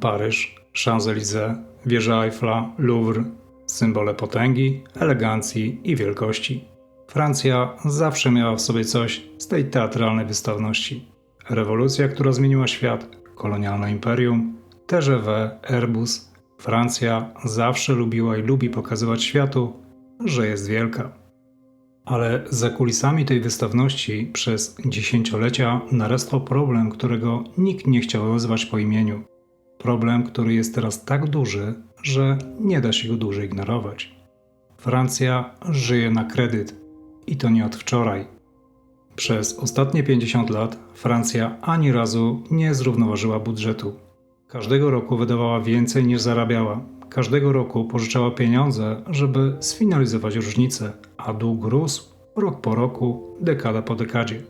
Paryż, Champs-Élysées, wieża Eiffla, Louvre symbole potęgi, elegancji i wielkości. Francja zawsze miała w sobie coś z tej teatralnej wystawności. Rewolucja, która zmieniła świat, kolonialne imperium, TGV, Airbus. Francja zawsze lubiła i lubi pokazywać światu, że jest wielka. Ale za kulisami tej wystawności przez dziesięciolecia narastał problem, którego nikt nie chciał nazwać po imieniu. Problem, który jest teraz tak duży, że nie da się go dłużej ignorować. Francja żyje na kredyt i to nie od wczoraj. Przez ostatnie 50 lat Francja ani razu nie zrównoważyła budżetu. Każdego roku wydawała więcej niż zarabiała. Każdego roku pożyczała pieniądze, żeby sfinalizować różnice, a dług rósł rok po roku, dekada po dekadzie.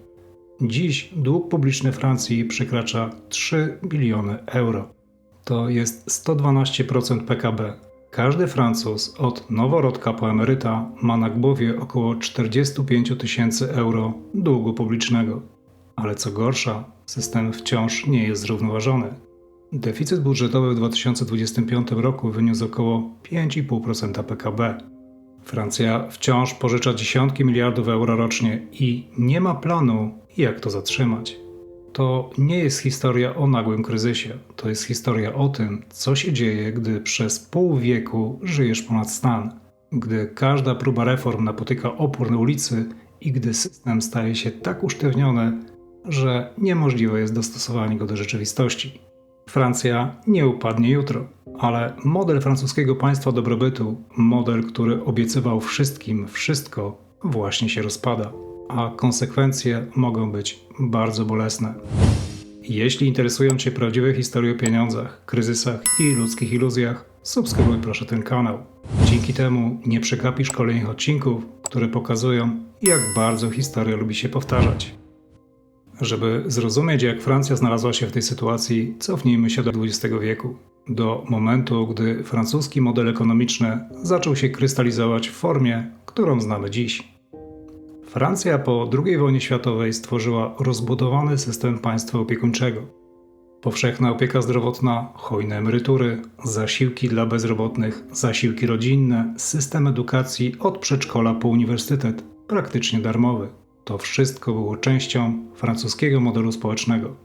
Dziś dług publiczny Francji przekracza 3 biliony euro to jest 112% PKB. Każdy Francuz od noworodka po emeryta ma na głowie około 45 tysięcy euro długu publicznego. Ale co gorsza, system wciąż nie jest zrównoważony. Deficyt budżetowy w 2025 roku wyniósł około 5,5% PKB. Francja wciąż pożycza dziesiątki miliardów euro rocznie i nie ma planu, jak to zatrzymać to nie jest historia o nagłym kryzysie. To jest historia o tym, co się dzieje, gdy przez pół wieku żyjesz ponad stan, gdy każda próba reform napotyka opór na ulicy i gdy system staje się tak usztywniony, że niemożliwe jest dostosowanie go do rzeczywistości. Francja nie upadnie jutro, ale model francuskiego państwa dobrobytu, model, który obiecywał wszystkim wszystko, właśnie się rozpada a konsekwencje mogą być bardzo bolesne. Jeśli interesują Cię prawdziwe historie o pieniądzach, kryzysach i ludzkich iluzjach, subskrybuj proszę ten kanał. Dzięki temu nie przegapisz kolejnych odcinków, które pokazują, jak bardzo historia lubi się powtarzać. Żeby zrozumieć, jak Francja znalazła się w tej sytuacji, cofnijmy się do XX wieku, do momentu, gdy francuski model ekonomiczny zaczął się krystalizować w formie, którą znamy dziś. Francja po II wojnie światowej stworzyła rozbudowany system państwa opiekuńczego. Powszechna opieka zdrowotna, hojne emerytury, zasiłki dla bezrobotnych, zasiłki rodzinne, system edukacji od przedszkola po uniwersytet, praktycznie darmowy. To wszystko było częścią francuskiego modelu społecznego.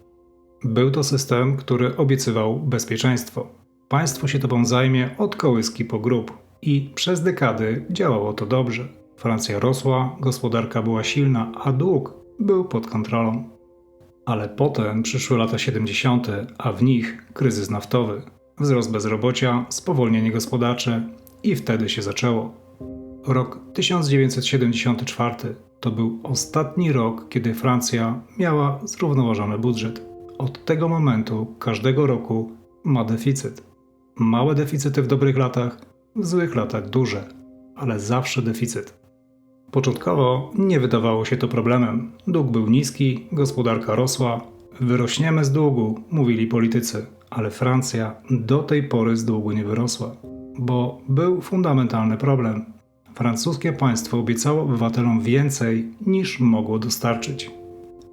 Był to system, który obiecywał bezpieczeństwo. Państwo się tobą zajmie od kołyski po grób i przez dekady działało to dobrze. Francja rosła, gospodarka była silna, a dług był pod kontrolą. Ale potem przyszły lata 70., a w nich kryzys naftowy, wzrost bezrobocia, spowolnienie gospodarcze i wtedy się zaczęło. Rok 1974 to był ostatni rok, kiedy Francja miała zrównoważony budżet. Od tego momentu każdego roku ma deficyt. Małe deficyty w dobrych latach, w złych latach duże, ale zawsze deficyt. Początkowo nie wydawało się to problemem. Dług był niski, gospodarka rosła. Wyrośniemy z długu, mówili politycy, ale Francja do tej pory z długu nie wyrosła, bo był fundamentalny problem. Francuskie państwo obiecało obywatelom więcej niż mogło dostarczyć.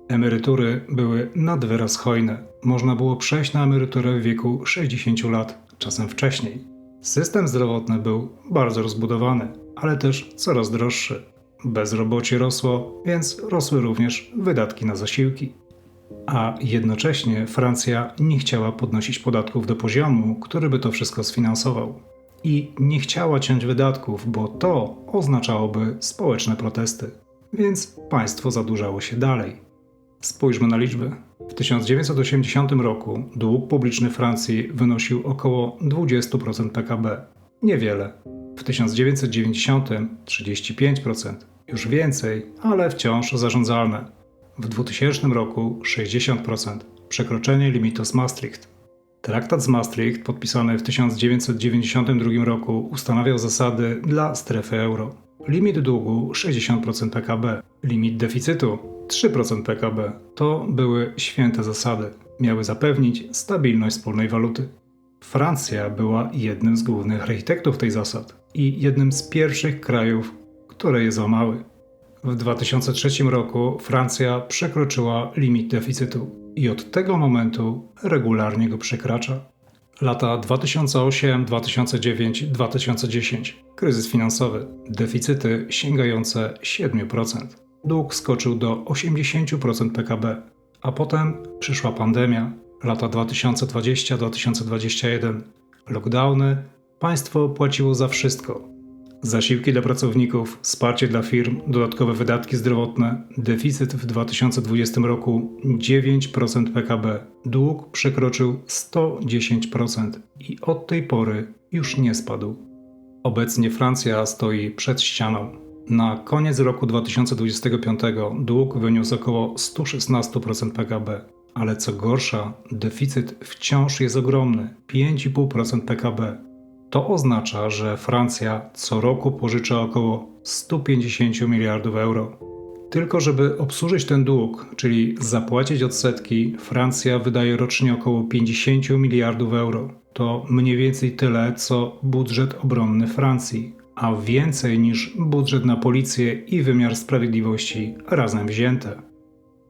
Emerytury były nad wyraz hojne. Można było przejść na emeryturę w wieku 60 lat, czasem wcześniej. System zdrowotny był bardzo rozbudowany, ale też coraz droższy. Bezrobocie rosło, więc rosły również wydatki na zasiłki. A jednocześnie Francja nie chciała podnosić podatków do poziomu, który by to wszystko sfinansował. I nie chciała ciąć wydatków, bo to oznaczałoby społeczne protesty. Więc państwo zadłużało się dalej. Spójrzmy na liczby. W 1980 roku dług publiczny Francji wynosił około 20% PKB. Niewiele. W 1990 35%, już więcej, ale wciąż zarządzalne. W 2000 roku 60%, przekroczenie limitu z Maastricht. Traktat z Maastricht, podpisany w 1992 roku, ustanawiał zasady dla strefy euro. Limit długu 60% PKB, limit deficytu 3% PKB. To były święte zasady. Miały zapewnić stabilność wspólnej waluty. Francja była jednym z głównych architektów tej zasad i jednym z pierwszych krajów, które je złamały. W 2003 roku Francja przekroczyła limit deficytu i od tego momentu regularnie go przekracza. Lata 2008, 2009, 2010. Kryzys finansowy. Deficyty sięgające 7%. Dług skoczył do 80% PKB. A potem przyszła pandemia. Lata 2020-2021. Lockdowny. Państwo płaciło za wszystko. Zasiłki dla pracowników, wsparcie dla firm, dodatkowe wydatki zdrowotne, deficyt w 2020 roku 9% PKB, dług przekroczył 110% i od tej pory już nie spadł. Obecnie Francja stoi przed ścianą. Na koniec roku 2025 dług wyniósł około 116% PKB, ale co gorsza, deficyt wciąż jest ogromny 5,5% PKB to oznacza, że Francja co roku pożycza około 150 miliardów euro. Tylko żeby obsłużyć ten dług, czyli zapłacić odsetki, Francja wydaje rocznie około 50 miliardów euro. To mniej więcej tyle, co budżet obronny Francji, a więcej niż budżet na policję i wymiar sprawiedliwości razem wzięte.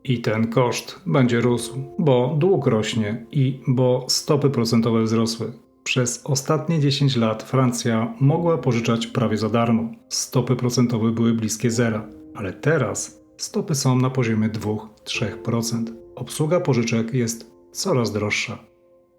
I ten koszt będzie rósł, bo dług rośnie i bo stopy procentowe wzrosły. Przez ostatnie 10 lat Francja mogła pożyczać prawie za darmo. Stopy procentowe były bliskie zera, ale teraz stopy są na poziomie 2-3%. Obsługa pożyczek jest coraz droższa.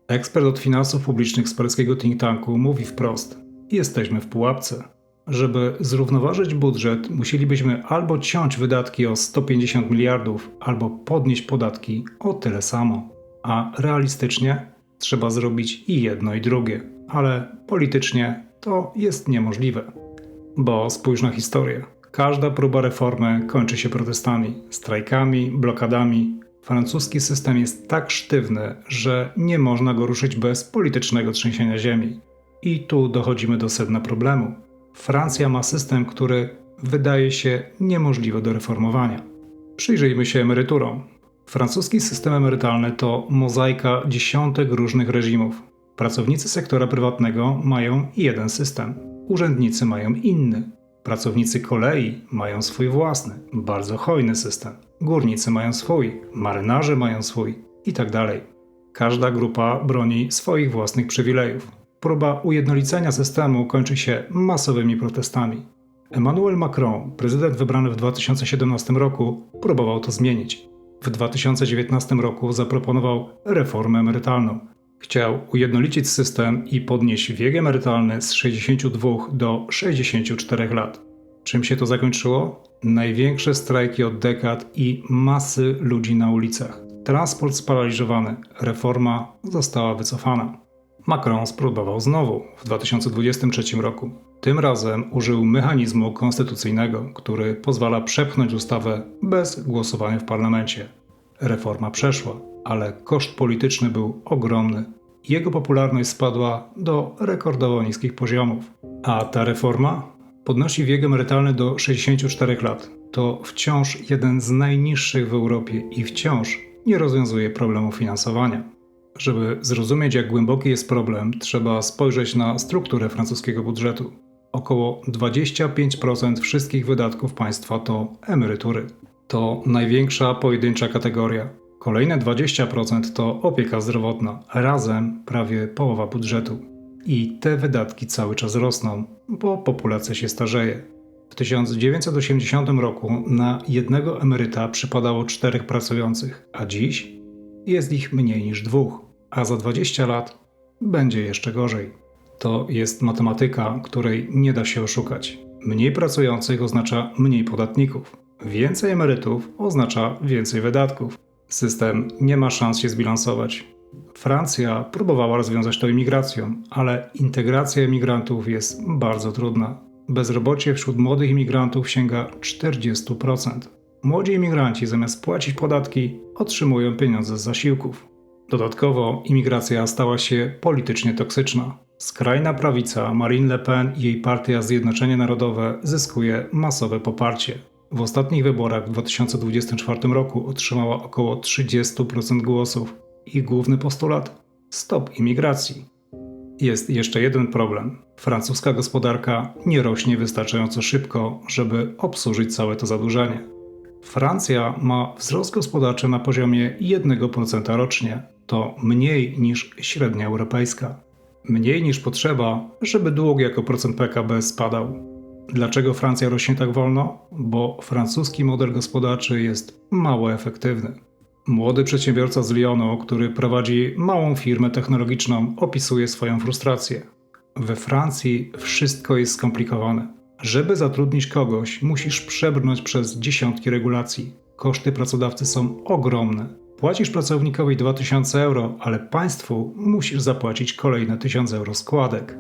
Ekspert od finansów publicznych z polskiego think tanku mówi wprost: Jesteśmy w pułapce. Żeby zrównoważyć budżet, musielibyśmy albo ciąć wydatki o 150 miliardów, albo podnieść podatki o tyle samo. A realistycznie Trzeba zrobić i jedno, i drugie, ale politycznie to jest niemożliwe. Bo spójrz na historię. Każda próba reformy kończy się protestami, strajkami, blokadami. Francuski system jest tak sztywny, że nie można go ruszyć bez politycznego trzęsienia ziemi. I tu dochodzimy do sedna problemu. Francja ma system, który wydaje się niemożliwy do reformowania. Przyjrzyjmy się emeryturom. Francuski system emerytalny to mozaika dziesiątek różnych reżimów. Pracownicy sektora prywatnego mają jeden system, urzędnicy mają inny. Pracownicy kolei mają swój własny, bardzo hojny system. Górnicy mają swój, marynarze mają swój itd. Tak Każda grupa broni swoich własnych przywilejów. Próba ujednolicenia systemu kończy się masowymi protestami. Emmanuel Macron, prezydent wybrany w 2017 roku, próbował to zmienić w 2019 roku zaproponował reformę emerytalną. Chciał ujednolicić system i podnieść wiek emerytalny z 62 do 64 lat. Czym się to zakończyło? Największe strajki od dekad i masy ludzi na ulicach. Transport sparaliżowany, reforma została wycofana. Macron spróbował znowu w 2023 roku. Tym razem użył mechanizmu konstytucyjnego, który pozwala przepchnąć ustawę bez głosowania w parlamencie. Reforma przeszła, ale koszt polityczny był ogromny. Jego popularność spadła do rekordowo niskich poziomów. A ta reforma podnosi wiek emerytalny do 64 lat. To wciąż jeden z najniższych w Europie i wciąż nie rozwiązuje problemu finansowania. Żeby zrozumieć, jak głęboki jest problem, trzeba spojrzeć na strukturę francuskiego budżetu. Około 25% wszystkich wydatków państwa to emerytury. To największa pojedyncza kategoria. Kolejne 20% to opieka zdrowotna, razem prawie połowa budżetu. I te wydatki cały czas rosną, bo populacja się starzeje. W 1980 roku na jednego emeryta przypadało czterech pracujących, a dziś jest ich mniej niż dwóch, a za 20 lat będzie jeszcze gorzej. To jest matematyka, której nie da się oszukać. Mniej pracujących oznacza mniej podatników. Więcej emerytów oznacza więcej wydatków. System nie ma szans się zbilansować. Francja próbowała rozwiązać to imigracją, ale integracja emigrantów jest bardzo trudna. Bezrobocie wśród młodych imigrantów sięga 40%. Młodzi imigranci zamiast płacić podatki otrzymują pieniądze z zasiłków. Dodatkowo imigracja stała się politycznie toksyczna. Skrajna prawica Marine Le Pen i jej partia Zjednoczenie Narodowe zyskuje masowe poparcie. W ostatnich wyborach w 2024 roku otrzymała około 30% głosów. Ich główny postulat stop imigracji. Jest jeszcze jeden problem. Francuska gospodarka nie rośnie wystarczająco szybko, żeby obsłużyć całe to zadłużenie. Francja ma wzrost gospodarczy na poziomie 1% rocznie. To mniej niż średnia europejska. Mniej niż potrzeba, żeby dług jako procent PKB spadał. Dlaczego Francja rośnie tak wolno? Bo francuski model gospodarczy jest mało efektywny. Młody przedsiębiorca z Lyonu, który prowadzi małą firmę technologiczną, opisuje swoją frustrację. We Francji wszystko jest skomplikowane. Żeby zatrudnić kogoś, musisz przebrnąć przez dziesiątki regulacji. Koszty pracodawcy są ogromne. Płacisz pracownikowi 2000 euro, ale państwu musisz zapłacić kolejne 1000 euro składek.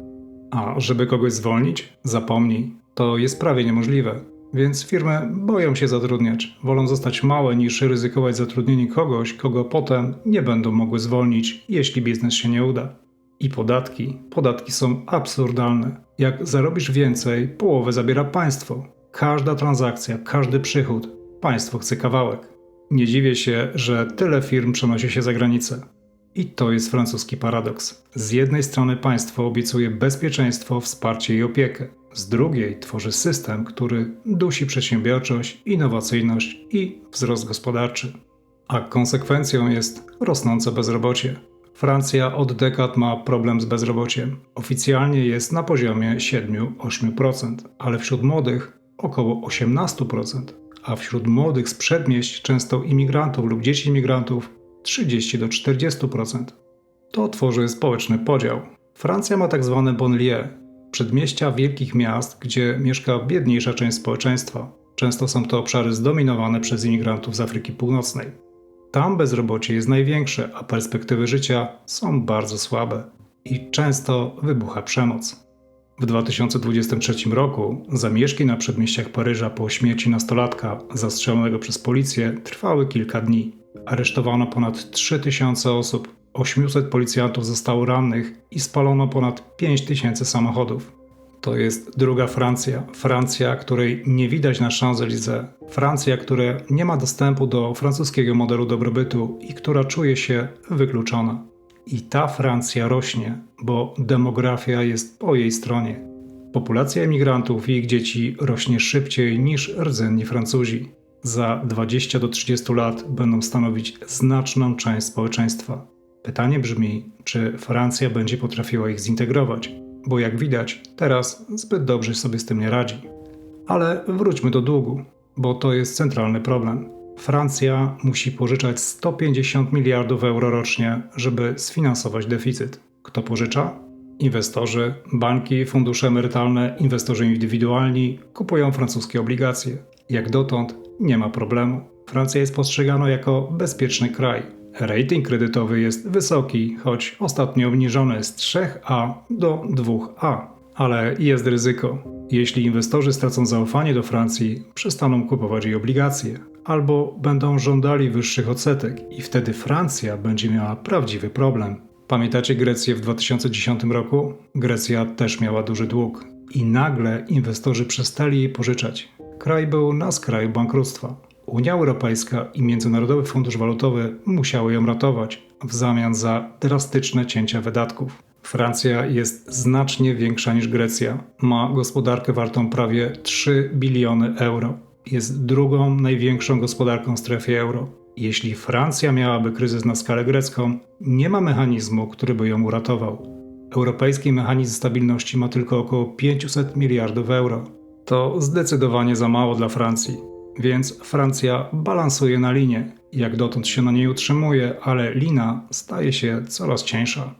A żeby kogoś zwolnić? Zapomnij. To jest prawie niemożliwe. Więc firmy boją się zatrudniać. Wolą zostać małe niż ryzykować zatrudnienie kogoś, kogo potem nie będą mogły zwolnić, jeśli biznes się nie uda. I podatki. Podatki są absurdalne. Jak zarobisz więcej, połowę zabiera państwo. Każda transakcja, każdy przychód. Państwo chce kawałek. Nie dziwię się, że tyle firm przenosi się za granicę. I to jest francuski paradoks. Z jednej strony państwo obiecuje bezpieczeństwo, wsparcie i opiekę. Z drugiej tworzy system, który dusi przedsiębiorczość, innowacyjność i wzrost gospodarczy. A konsekwencją jest rosnące bezrobocie. Francja od dekad ma problem z bezrobociem. Oficjalnie jest na poziomie 7-8%, ale wśród młodych około 18%, a wśród młodych z przedmieść, często imigrantów lub dzieci imigrantów, 30-40%. To tworzy społeczny podział. Francja ma tak zwane banlieue, przedmieścia wielkich miast, gdzie mieszka biedniejsza część społeczeństwa. Często są to obszary zdominowane przez imigrantów z Afryki Północnej. Tam bezrobocie jest największe, a perspektywy życia są bardzo słabe i często wybucha przemoc. W 2023 roku zamieszki na przedmieściach Paryża po śmierci nastolatka zastrzelonego przez policję trwały kilka dni. Aresztowano ponad 3000 osób, 800 policjantów zostało rannych i spalono ponad 5000 samochodów. To jest druga Francja. Francja, której nie widać na Champs-Élysées. Francja, która nie ma dostępu do francuskiego modelu dobrobytu i która czuje się wykluczona. I ta Francja rośnie, bo demografia jest po jej stronie. Populacja emigrantów i ich dzieci rośnie szybciej niż rdzenni Francuzi. Za 20 do 30 lat będą stanowić znaczną część społeczeństwa. Pytanie brzmi, czy Francja będzie potrafiła ich zintegrować, bo jak widać, teraz zbyt dobrze sobie z tym nie radzi. Ale wróćmy do długu, bo to jest centralny problem. Francja musi pożyczać 150 miliardów euro rocznie, żeby sfinansować deficyt. Kto pożycza? Inwestorzy, banki, fundusze emerytalne, inwestorzy indywidualni kupują francuskie obligacje. Jak dotąd nie ma problemu. Francja jest postrzegana jako bezpieczny kraj. Rating kredytowy jest wysoki, choć ostatnio obniżony z 3A do 2A. Ale jest ryzyko. Jeśli inwestorzy stracą zaufanie do Francji, przestaną kupować jej obligacje, albo będą żądali wyższych odsetek, i wtedy Francja będzie miała prawdziwy problem. Pamiętacie Grecję w 2010 roku? Grecja też miała duży dług i nagle inwestorzy przestali jej pożyczać. Kraj był na skraju bankructwa. Unia Europejska i Międzynarodowy Fundusz Walutowy musiały ją ratować w zamian za drastyczne cięcia wydatków. Francja jest znacznie większa niż Grecja. Ma gospodarkę wartą prawie 3 biliony euro. Jest drugą największą gospodarką w strefie euro. Jeśli Francja miałaby kryzys na skalę grecką, nie ma mechanizmu, który by ją uratował. Europejski mechanizm stabilności ma tylko około 500 miliardów euro. To zdecydowanie za mało dla Francji, więc Francja balansuje na linie. Jak dotąd się na niej utrzymuje, ale lina staje się coraz cieńsza.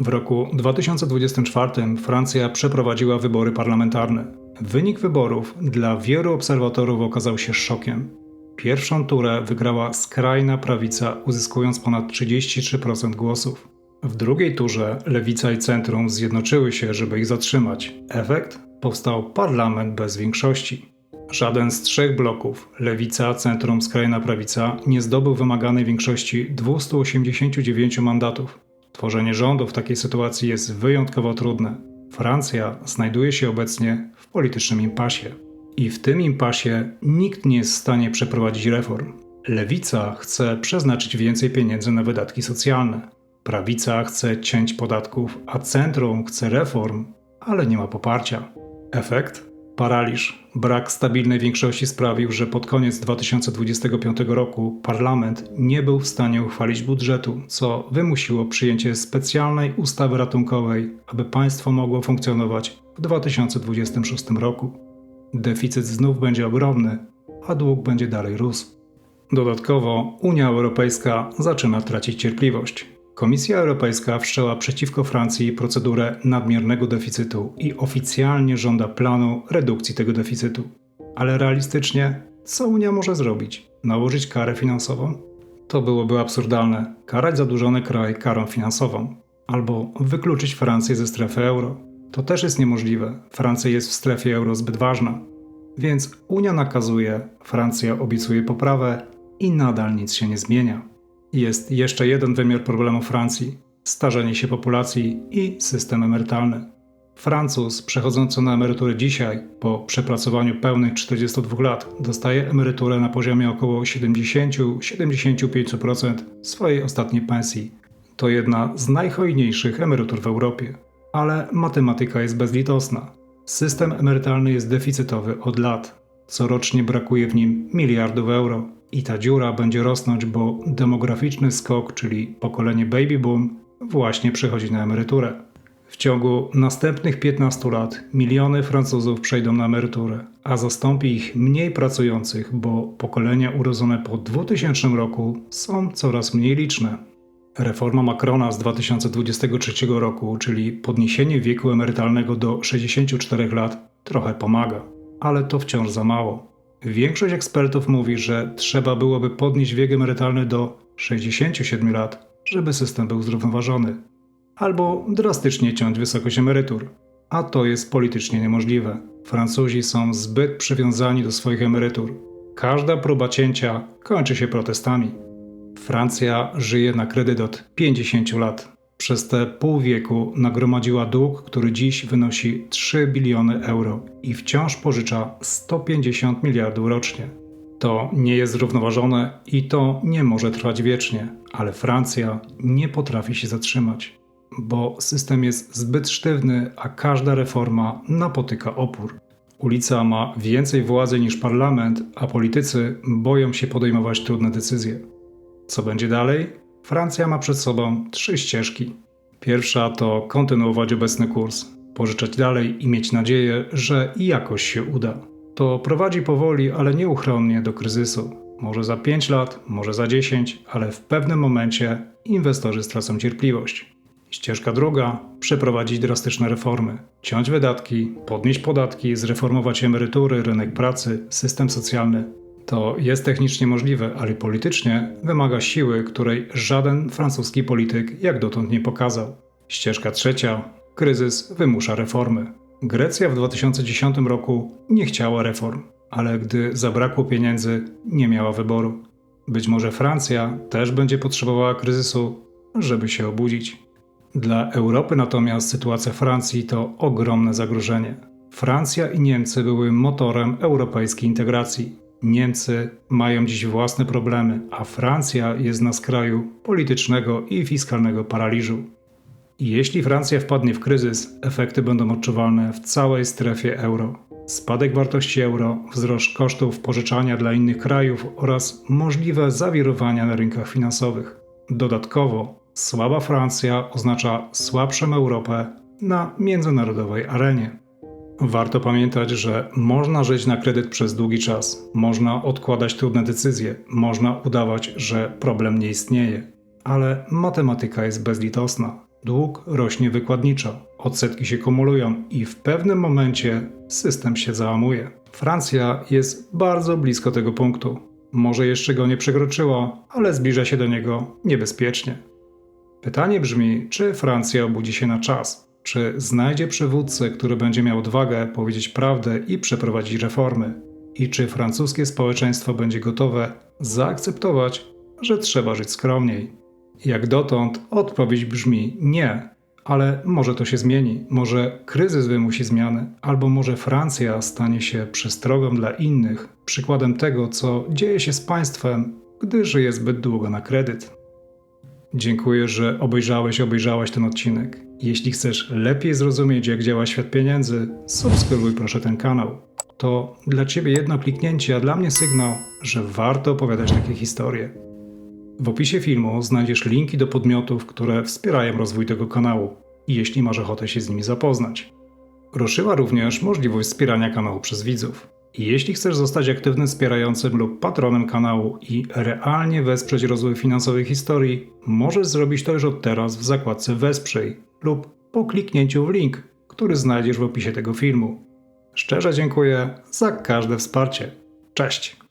W roku 2024 Francja przeprowadziła wybory parlamentarne. Wynik wyborów dla wielu obserwatorów okazał się szokiem. Pierwszą turę wygrała skrajna prawica, uzyskując ponad 33% głosów. W drugiej turze lewica i centrum zjednoczyły się, żeby ich zatrzymać. Efekt? Powstał parlament bez większości. Żaden z trzech bloków lewica, centrum, skrajna prawica nie zdobył wymaganej większości 289 mandatów. Tworzenie rządu w takiej sytuacji jest wyjątkowo trudne. Francja znajduje się obecnie w politycznym impasie. I w tym impasie nikt nie jest w stanie przeprowadzić reform. Lewica chce przeznaczyć więcej pieniędzy na wydatki socjalne. Prawica chce cięć podatków, a centrum chce reform, ale nie ma poparcia. Efekt? Paraliż, brak stabilnej większości sprawił, że pod koniec 2025 roku parlament nie był w stanie uchwalić budżetu, co wymusiło przyjęcie specjalnej ustawy ratunkowej, aby państwo mogło funkcjonować w 2026 roku. Deficyt znów będzie ogromny, a dług będzie dalej rósł. Dodatkowo Unia Europejska zaczyna tracić cierpliwość. Komisja Europejska wszczęła przeciwko Francji procedurę nadmiernego deficytu i oficjalnie żąda planu redukcji tego deficytu. Ale realistycznie, co Unia może zrobić? Nałożyć karę finansową? To byłoby absurdalne karać zadłużony kraj karą finansową, albo wykluczyć Francję ze strefy euro. To też jest niemożliwe. Francja jest w strefie euro zbyt ważna. Więc Unia nakazuje, Francja obiecuje poprawę i nadal nic się nie zmienia. Jest jeszcze jeden wymiar problemu Francji starzenie się populacji i system emerytalny. Francuz przechodzący na emeryturę dzisiaj, po przepracowaniu pełnych 42 lat, dostaje emeryturę na poziomie około 70-75% swojej ostatniej pensji. To jedna z najhojniejszych emerytur w Europie. Ale matematyka jest bezlitosna. System emerytalny jest deficytowy od lat. Corocznie brakuje w nim miliardów euro. I ta dziura będzie rosnąć, bo demograficzny skok, czyli pokolenie baby boom, właśnie przychodzi na emeryturę. W ciągu następnych 15 lat miliony Francuzów przejdą na emeryturę, a zastąpi ich mniej pracujących, bo pokolenia urodzone po 2000 roku są coraz mniej liczne. Reforma Macrona z 2023 roku, czyli podniesienie wieku emerytalnego do 64 lat, trochę pomaga, ale to wciąż za mało. Większość ekspertów mówi, że trzeba byłoby podnieść wiek emerytalny do 67 lat, żeby system był zrównoważony, albo drastycznie ciąć wysokość emerytur. A to jest politycznie niemożliwe. Francuzi są zbyt przywiązani do swoich emerytur. Każda próba cięcia kończy się protestami. Francja żyje na kredyt od 50 lat. Przez te pół wieku nagromadziła dług, który dziś wynosi 3 biliony euro i wciąż pożycza 150 miliardów rocznie. To nie jest zrównoważone i to nie może trwać wiecznie, ale Francja nie potrafi się zatrzymać, bo system jest zbyt sztywny, a każda reforma napotyka opór. Ulica ma więcej władzy niż parlament, a politycy boją się podejmować trudne decyzje. Co będzie dalej? Francja ma przed sobą trzy ścieżki. Pierwsza to kontynuować obecny kurs, pożyczać dalej i mieć nadzieję, że i jakoś się uda. To prowadzi powoli, ale nieuchronnie do kryzysu. Może za 5 lat, może za 10, ale w pewnym momencie inwestorzy stracą cierpliwość. Ścieżka druga przeprowadzić drastyczne reformy, ciąć wydatki, podnieść podatki, zreformować emerytury, rynek pracy, system socjalny. To jest technicznie możliwe, ale politycznie wymaga siły, której żaden francuski polityk jak dotąd nie pokazał. Ścieżka trzecia kryzys wymusza reformy. Grecja w 2010 roku nie chciała reform, ale gdy zabrakło pieniędzy, nie miała wyboru. Być może Francja też będzie potrzebowała kryzysu, żeby się obudzić. Dla Europy natomiast sytuacja Francji to ogromne zagrożenie. Francja i Niemcy były motorem europejskiej integracji. Niemcy mają dziś własne problemy, a Francja jest na skraju politycznego i fiskalnego paraliżu. Jeśli Francja wpadnie w kryzys, efekty będą odczuwalne w całej strefie euro. Spadek wartości euro, wzrost kosztów pożyczania dla innych krajów oraz możliwe zawirowania na rynkach finansowych. Dodatkowo, słaba Francja oznacza słabszą Europę na międzynarodowej arenie. Warto pamiętać, że można żyć na kredyt przez długi czas, można odkładać trudne decyzje, można udawać, że problem nie istnieje, ale matematyka jest bezlitosna. Dług rośnie wykładniczo, odsetki się kumulują i w pewnym momencie system się załamuje. Francja jest bardzo blisko tego punktu. Może jeszcze go nie przekroczyła, ale zbliża się do niego niebezpiecznie. Pytanie brzmi, czy Francja obudzi się na czas? Czy znajdzie przywódcę, który będzie miał odwagę powiedzieć prawdę i przeprowadzić reformy? I czy francuskie społeczeństwo będzie gotowe zaakceptować, że trzeba żyć skromniej? Jak dotąd odpowiedź brzmi nie, ale może to się zmieni, może kryzys wymusi zmiany, albo może Francja stanie się przestrogą dla innych, przykładem tego, co dzieje się z państwem, gdy żyje zbyt długo na kredyt. Dziękuję, że obejrzałeś, obejrzałaś ten odcinek. Jeśli chcesz lepiej zrozumieć, jak działa świat pieniędzy, subskrybuj proszę ten kanał. To dla Ciebie jedno kliknięcie, a dla mnie sygnał, że warto opowiadać takie historie. W opisie filmu znajdziesz linki do podmiotów, które wspierają rozwój tego kanału, jeśli masz ochotę się z nimi zapoznać. Ruszyła również możliwość wspierania kanału przez widzów. Jeśli chcesz zostać aktywnym wspierającym lub patronem kanału i realnie wesprzeć rozwój finansowej historii, możesz zrobić to już od teraz w zakładce Wesprzyj lub po kliknięciu w link, który znajdziesz w opisie tego filmu. Szczerze dziękuję za każde wsparcie. Cześć!